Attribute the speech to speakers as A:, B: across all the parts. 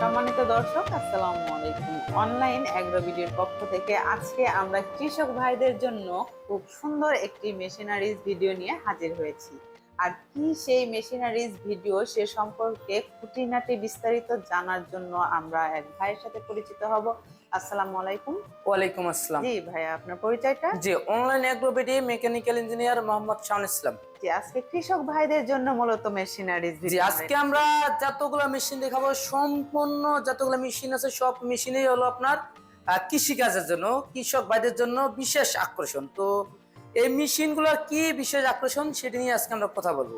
A: সম্মানিত দর্শক, আসসালামু আলাইকুম। অনলাইন অ্যাগ্রো ভিডিওর পক্ষ থেকে আজকে আমরা কৃষক ভাইদের জন্য খুব সুন্দর একটি মেশিনারিজ ভিডিও নিয়ে হাজির হয়েছি। আর কি সেই মেশিনারিজ ভিডিও সে সম্পর্কে খুঁটিনাটি বিস্তারিত জানার জন্য আমরা এক ভাইয়ের সাথে পরিচিত হব। আসসালামু আলাইকুম।
B: ওয়ালাইকুম আসসালাম।
A: জি ভাইয়া আপনার পরিচয়টা?
B: জি online AgroBD mechanical engineer Mohammad Shahul Islam.
A: জি আজকে কৃষক ভাইদের জন্য মূলত মেশিনারিজ
B: জি আজকে আমরা যতগুলো মেশিন দেখাবো সম্পূর্ণ যতগুলো মেশিন আছে সব মেশিনই হলো আপনার কৃষিকাজের জন্য কৃষক ভাইদের জন্য বিশেষ আকর্ষণ। তো এই মেশিনগুলোর কি বিশেষ আকর্ষণ সেটা নিয়ে আজকে আমরা কথা বলব।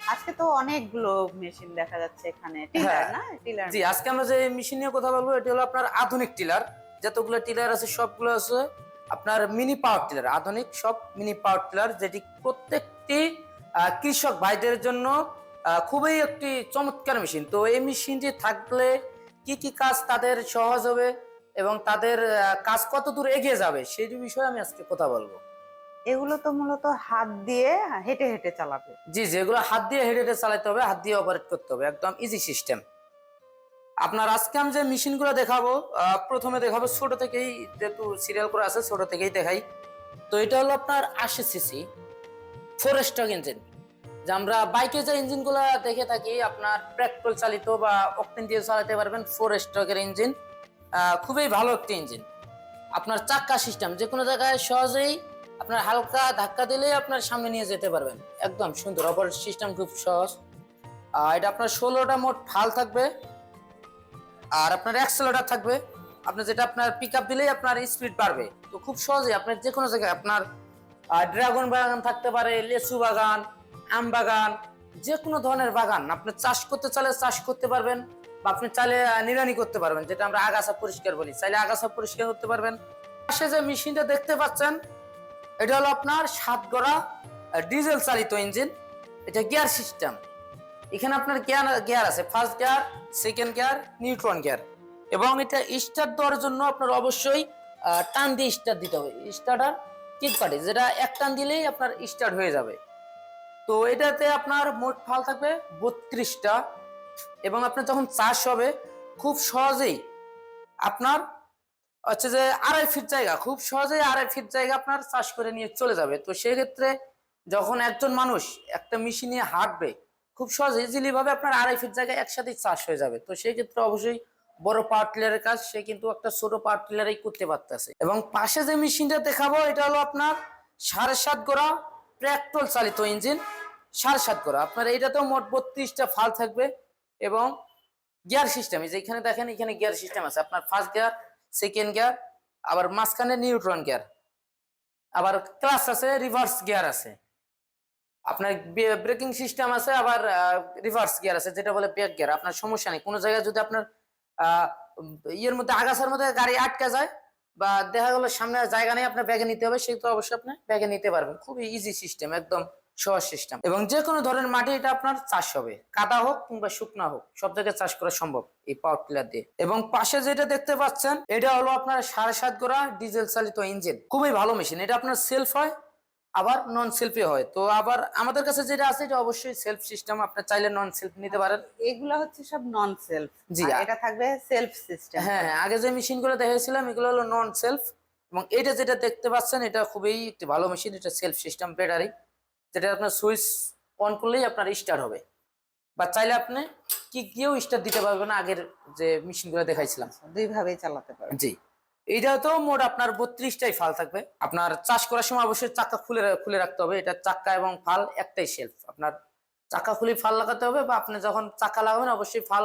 A: আজকে তো অনেকগুলো মেশিন দেখা যাচ্ছে এখানে। টিলার
B: হ্যাঁ।
A: না? টিলার
B: জি আজকে আমরা যে মেশিন নিয়ে কথা বলব এটি হলো আপনার আধুনিক টিলার যতগুলো টিলার আছে সবগুলো আছে আপনার মিনি পাওয়ার টিলার আধুনিক সব মিনি পাওয়ার টিলার যেটি প্রত্যেকটি আহ, কৃষক ভাইদের জন্য আহ, খুবই একটি চমৎকার মেশিন তো এই মেশিনটি থাকলে কি কি কাজ তাদের সহজ হবে এবং তাদের কাজ কত দূর এগিয়ে যাবে সেই বিষয়ে আমি আজকে কথা বলব।
A: এগুলো তো মূলত হাত দিয়ে হেঁটে হেঁটে চালাবে।
B: জি যেগুলো হাত দিয়ে হেঁটে হেঁটে চালাতে হবে, হাত দিয়ে অপারেট করতে হবে, একদম ইজি সিস্টেম আপনার আজকে আমি যে মেশিনগুলো দেখাবো প্রথমে দেখাবো ছোট থেকেই যেহেতু সিরিয়াল করে আছে, ছোট থেকেই দেখাই। তো এটা হলো আপনার আশি সিসি ফোর স্টক ইঞ্জিন যে আমরা বাইকে যে ইঞ্জিনগুলো দেখে থাকি, আপনার পেট্রোল চালিত বা অকটেন দিয়ে চালাতে পারবেন ফোর স্ট্রোকের ইঞ্জিন খুবই ভালো একটি ইঞ্জিন আপনার চাক্কা সিস্টেম যে কোনো জায়গায় সহজেই আপনার হালকা ধাক্কা দিলেই আপনার সামনে নিয়ে যেতে পারবেন। একদম সুন্দর। অপারেট সিস্টেম খুব সহজ। আর এটা আপনার ষোলোটা মোট ফাল থাকবে। আর আপনার অ্যাক্সেলেটার থাকবে। আপনি যেটা আপনার পিক আপ দিলেই আপনার স্পিড বাড়বে। তো খুব সহজেই আপনার যে কোনো জায়গায় আপনার ড্রাগন বাগান থাকতে পারে, লেচু বাগান, আম বাগান যে কোনো ধরনের বাগান আপনি চাষ করতে চাইলে চাষ করতে পারবেন বা আপনি চাইলে নিড়ানি করতে পারবেন, যেটা আমরা আগাছা পরিষ্কার বলি। চাইলে আগাছা পরিষ্কার করতে পারবেন। পাশে যে মেশিনটা দেখতে পাচ্ছেন এটা হলো আপনার সাত গড়া ডিজেল চালিত ইঞ্জিন এটা গিয়ার সিস্টেম এখানে আপনার গিয়ার গিয়ার আছে first gear second gear neutron gear এবং এটা স্টার্ট দেওয়ার জন্য আপনার অবশ্যই টান দিয়ে স্টার্ট দিতে হবে। স্টার্টার কিক পার্টি যেটা এক টান দিলেই আপনার স্টার্ট হয়ে যাবে। তো এটাতে আপনার মোট ফাল থাকবে বত্রিশটা। এবং আপনার যখন চাষ হবে, খুব সহজেই আপনার হচ্ছে যে আড়াই ফিট জায়গা, খুব সহজেই আড়াই ফিট জায়গা আপনার চাষ করে নিয়ে চলে যাবে। তো সেক্ষেত্রে যখন একজন মানুষ একটা মেশিন হাঁটবে, খুব সহজ ইজিলি ভাবে আপনার আড়াই ফিট জায়গায় একসাথে চাষ হয়ে যাবে। তো সেই ক্ষেত্রে অবশ্যই বড় পাওয়ার টিলারের কাজ, সে কিন্তু একটা ছোট পাওয়ার টিলারই করতে পারতেছে। এবং পাশে যে মেশিনটা দেখাবো, এটা হলো আপনার সাড়ে সাত গোড়া পেট্রোল চালিত ইঞ্জিন সাড়ে সাত গোড়া। আপনার এইটাতেও মোট বত্রিশটা ফাল থাকবে এবং গিয়ার সিস্টেম এই যে এখানে দেখেন, এখানে গিয়ার সিস্টেম আছে। আপনার ফার্স্ট গিয়ার সেকেন্ড গিয়ার আবার মাঝখানে নিউট্রন গিয়ার আবার ক্লাস আছে রিভার্স গিয়ার আছে। আপনার ব্রেকিং সিস্টেম আছে, আবার রিভার্স গিয়ার আছে, যেটা বলে ব্যাক গিয়ার আপনার সমস্যা নেই। কোনো জায়গায় যদি আপনার ইয়ের মধ্যে, আগাছার মধ্যে গাড়ি আটকে যায় বা দেখা গেলো সামনে জায়গা নেই, আপনার ব্যাগে নিতে হবে সেক্ষেত্রে অবশ্যই আপনি ব্যাগে নিতে পারবেন। খুবই ইজি সিস্টেম একদম সহজ সিস্টেম এবং যে কোনো ধরনের মাটি এটা আপনার চাষ হবে। কাদা হোক কিংবা শুকনা হোক সব জায়গায় চাষ করা সম্ভব এই পাওয়ার টিলার দিয়ে। এবং পাশে যেটা দেখতে পাচ্ছেন এটা হলো আপনার সাড়ে সাত গোড়া ডিজেল চালিত ইঞ্জিন খুবই ভালো মেশিন এটা আপনার সেলফ হয় আবার নন সেলফি হয়। তো আবার আমাদের কাছে যেটা আছে এটা অবশ্যই সেলফ সিস্টেম আপনি চাইলে নন সেলফ নিতে পারেন।
A: এগুলা হচ্ছে সব নন সেলফ
B: জি,
A: এটা থাকবে সেলফ সিস্টেম
B: হ্যাঁ হ্যাঁ আগে যে মেশিনগুলো দেখাইছিলাম এগুলো হলো নন সেলফ এবং এটা যেটা দেখতে পাচ্ছেন এটা খুবই একটি ভালো মেশিন এটা সেলফ সিস্টেম ব্যাটারি যেটা আপনার সুইচ অন করলেই আপনার স্টার্ট হবে। বা চাইলে আপনি কি দিয়েও স্টার্ট দিতে পারবেন আগের যে মেশিনগুলো দেখাইছিলাম।
A: দুই ভাবেই চালাতে পারবে
B: জি। এইটা তো মোট আপনার বত্রিশটাই ফাল থাকবে। আপনার চাষ করার সময় অবশ্যই চাকা খুলে খুলে রাখতে হবে। এটা চাকা এবং ফাল একটাই শেলফ আপনার চাকা খুলে ফাল লাগাতে হবে বা আপনি যখন চাকা লাগাবেন অবশ্যই ফাল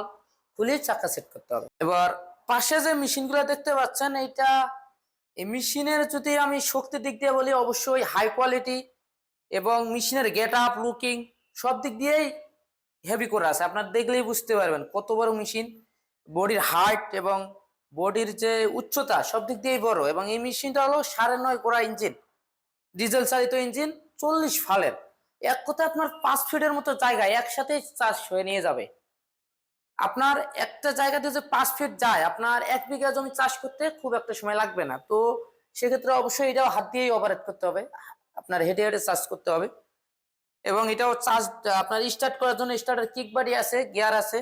B: খুলে চাকা সেট করতে হবে। এবার পাশে যে মেশিনগুলো দেখতে পাচ্ছেন এইটা এই মেশিনের যদি আমি শক্তির দিক দিয়ে বলি অবশ্যই হাই কোয়ালিটি এবং মেশিনের গেট আপ লুকিং সব দিক দিয়েই হেভি করে আছে। আপনার দেখলেই বুঝতে পারবেন কত বড় মেশিন বডির হাইট এবং বডির যে উচ্চতা সব দিক দিয়েই বড় এবং এই মেশিনটা হলো সাড়ে নয় গোড়া ইঞ্জিন। ডিজেল চালিত ইঞ্জিন চল্লিশ ফালের। এক কথায় আপনার পাঁচ ফিটের মতো জায়গায় একসাথে চাষ হয়ে নিয়ে যাবে। আপনার একটা জায়গাতে যে পাঁচ ফিট যায়, আপনার এক বিঘা জমি চাষ করতে খুব একটা সময় লাগবে না। তো সেক্ষেত্রে অবশ্যই এটাও হাত দিয়েই অপারেট করতে হবে। আপনার হেঁটে হেঁটে চার্জ করতে হবে। এবং এটাও চার্জ আপনার স্টার্ট করার জন্য স্টার্টার কিক বাড়ি আছে গিয়ার আছে।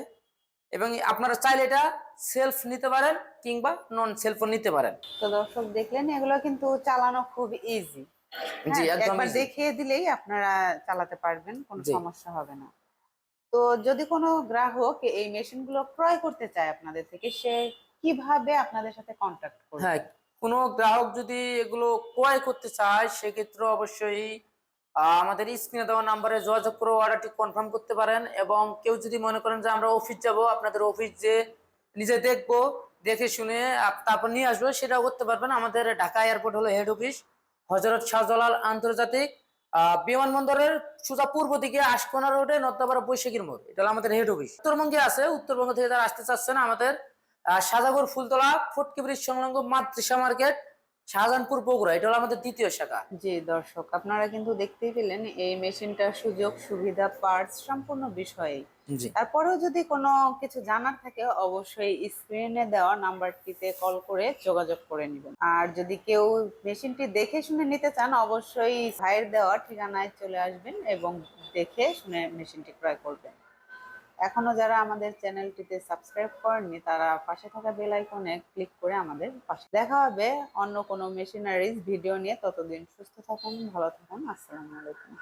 B: এবং আপনারা চাইলে এটা সেলফ নিতে পারেন কিংবা নন সেলফও নিতে পারেন।
A: তো দর্শক দেখলেন এগুলো কিন্তু চালানো খুব ইজি
B: জি একদম
A: একবার দেখিয়ে দিলেই আপনারা চালাতে পারবেন কোনো সমস্যা হবে না। তো যদি কোনো গ্রাহক এই মেশিনগুলো ক্রয় করতে চায় আপনাদের থেকে সে কীভাবে আপনাদের সাথে কন্ট্যাক্ট করবে?
B: হ্যাঁ কোনো গ্রাহক যদি এগুলো ক্রয় করতে চায়, সেক্ষেত্রে অবশ্যই আমাদের স্ক্রিনে দেওয়া নাম্বারে যোগাযোগ করে অর্ডারটি কনফার্ম করতে পারেন এবং কেউ যদি মনে করেন যে আমরা অফিস যাব, আপনাদের অফিস যে নিজে দেখব, দেখে শুনে তারপর নিয়ে আসব, সেটাও করতে পারবেন। আমাদের ঢাকা এয়ারপোর্ট হলো হেড অফিস, হজরত শাহজালাল আন্তর্জাতিক বিমানবন্দরের সোজা পূর্ব দিকে আশকোনা রোডে নর্দাপাড়া বৈশাখীর মোড়। এটা হলো আমাদের হেড অফিস। উত্তরবঙ্গে আছে, উত্তরবঙ্গ থেকে যারা আসতে চাচ্ছেন আমাদের আহ, সাজাপুর ফুলতলা ফটকি ব্রিজ সংলগ্ন মাতৃষা মার্কেট শাহজাহানপুর বগুড়া। এটা হলো আমাদের দ্বিতীয় শাখা।
A: জি দর্শক আপনারা কিন্তু দেখতেই পেলেন এই মেশিনটার সুযোগ সুবিধা পার্টস সম্পূর্ণ বিষয়ে তারপরেও যদি কোনো কিছু জানার থাকে অবশ্যই স্ক্রিনে দেওয়া নাম্বারটিতে কল করে যোগাযোগ করে নেবেন। আর যদি কেউ মেশিনটি দেখে শুনে নিতে চান অবশ্যই ভাইয়ের দেওয়া ঠিকানায় চলে আসবেন এবং দেখে শুনে মেশিনটি ক্রয় করবেন। এখনও যারা আমাদের চ্যানেলটিতে সাবস্ক্রাইব করেননি, তারা পাশে থাকা বেল আইকনে ক্লিক করে আমাদের পাশে দেখা হবে। অন্য কোনো মেশিনারিজ ভিডিও নিয়ে। ততদিন সুস্থ থাকুন, ভালো থাকুন। আসসালামু আলাইকুম।